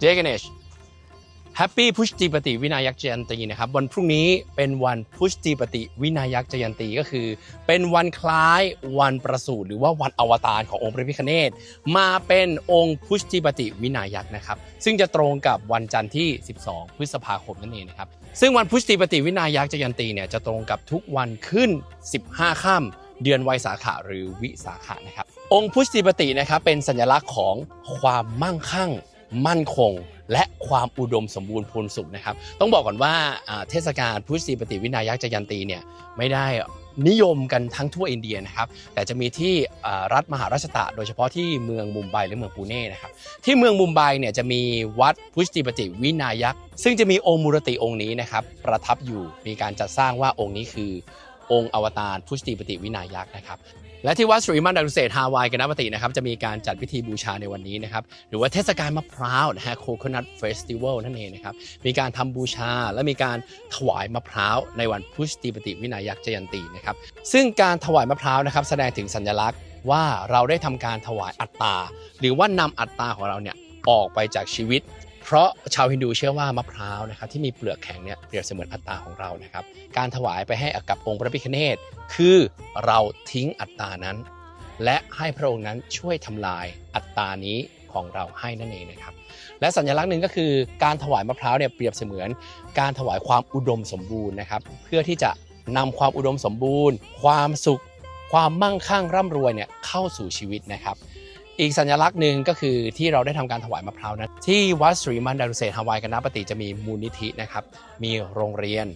เจกเนชแฮปปี้พุชติปฏิวินายักษ์จยันตีนะครับวันพรุ่งนี้เป็นวันพุชติปฏิวินายักษ์จยันตีก็คือ เป็นวันคล้ายวันประสูติหรือว่าวันอวตารขององค์พระพิฆเนศมาเป็นองค์พุชติปฏิวินายักษ์นะครับซึ่งจะตรงกับวันจันทร์ที่ 12 พฤษภาคมนั่นเองนะครับซึ่งวันพุชติปฏิวินายักษ์จยันตีเนี่ยจะตรงกับทุกวันขึ้น 15 ค่ำเดือนไวยสาขะหรือวิสาขะนะครับองค์พุชติปฏินะครับเป็นสัญลักษณ์ของความมั่งคั่ง มั่นคง และความอุดมสมบูรณ์พูนสุขนะครับ ต้องบอกก่อนว่าเทศกาลพุชติปฏิวินายักษ์จยันตีเนี่ยไม่ได้นิยมกันทั้งทั่วอินเดียนะครับ แต่จะมีที่รัฐมหาราชตะโดยเฉพาะที่เมืองมุมไบและเมืองปูเน่นะครับ ที่เมืองมุมไบเนี่ยจะมีวัดพุชติปฏิวินายักษ์ซึ่งจะมีองค์มูรติองค์นี้นะครับ ประทับอยู่มีการจัดสร้างว่าองค์นี้คือองค์อวตารพุชติปฏิวินายักษ์นะครับ และที่วัดสุริมันดารุเศษฮาวายกันนปฏินะครับจะมีการจัดพิธีบูชาในวันนี้นะครับหรือว่าเทศกาลมะพร้าวนะฮะโคโคนัทเฟสติวัลนั่นเองนะครับมีการทำบูชาและมีการถวายมะพร้าวในวันพุชติปฏิวินายักษ์จยันตีนะครับซึ่งการถวายมะพร้าวนะครับแสดงถึงสัญลักษณ์ว่าเราได้ทำการถวายอัตตา หรือว่านำอัตตาของเราเนี่ยออกไปจากชีวิต เพราะชาวฮินดูเชื่อว่ามะพร้าวนะครับที่มีเปลือกแข็งเนี่ยเปรียบเสมือนอัตตาของเรานะครับ การถวายไปให้กับองค์พระพิฆเนศคือเราทิ้งอัตตานั้น และให้พระองค์นั้นช่วยทำลายอัตตานี้ของเราให้นั่นเองนะครับ และสัญลักษณ์หนึ่งก็คือการถวายมะพร้าวเนี่ยเปรียบเสมือน การถวายความอุดมสมบูรณ์นะครับ เพื่อที่จะนำความอุดมสมบูรณ์ ความสุข ความมั่งคั่งร่ำรวยเนี่ยเข้าสู่ชีวิตนะครับ อีกสัญลักษณ์หนึ่งก็คือที่เราได้ทำการถวายมะพร้าวนั้นที่วัดสรีมันดารุเซฮาวายกันนาปฏิจะมีมูลนิธินะครับ มีโรงเรียน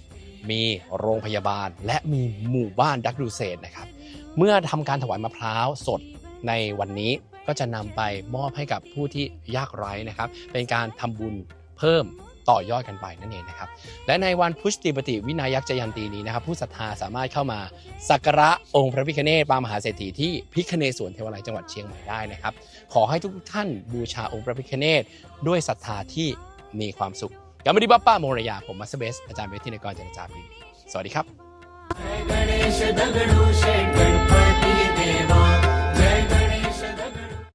มีโรงพยาบาล และมีหมู่บ้านดักดูเซนนะครับ เมื่อทำการถวายมะพร้าวสดในวันนี้ก็จะนำไปมอบให้กับผู้ที่ยากไร้นะครับ เป็นการทำบุญเพิ่ม ต่อยอดกันไปนั่นเองนะครับ และในวันพุชติปฏิวินายักษ์จยันตีนี้นะครับ ผู้ศรัทธาสามารถเข้ามาสักการะองค์พระพิฆเนศปางมหาเศรษฐีที่พิฆเนศสวนเทวาลัยจังหวัดเชียงใหม่ได้นะครับ ขอให้ทุกท่านบูชาองค์พระพิฆเนศด้วยศรัทธาที่มีความสุขกามาดิบัปป้าโมรยาผมมัสเบสอาจารย์เวทินกรจันทราปีสวัสดีครับ